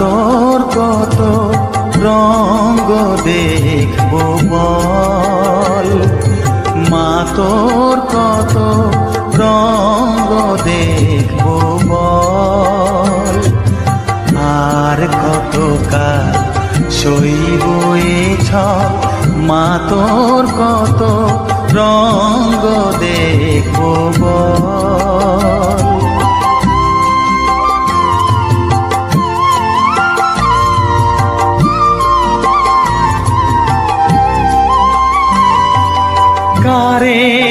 তোর কত রঙ্গ দেখব বল। মা তোর কত রঙ দেখব বল। আর কত কাল সইব এ মা তোর কত রঙ দেখব বল। কারে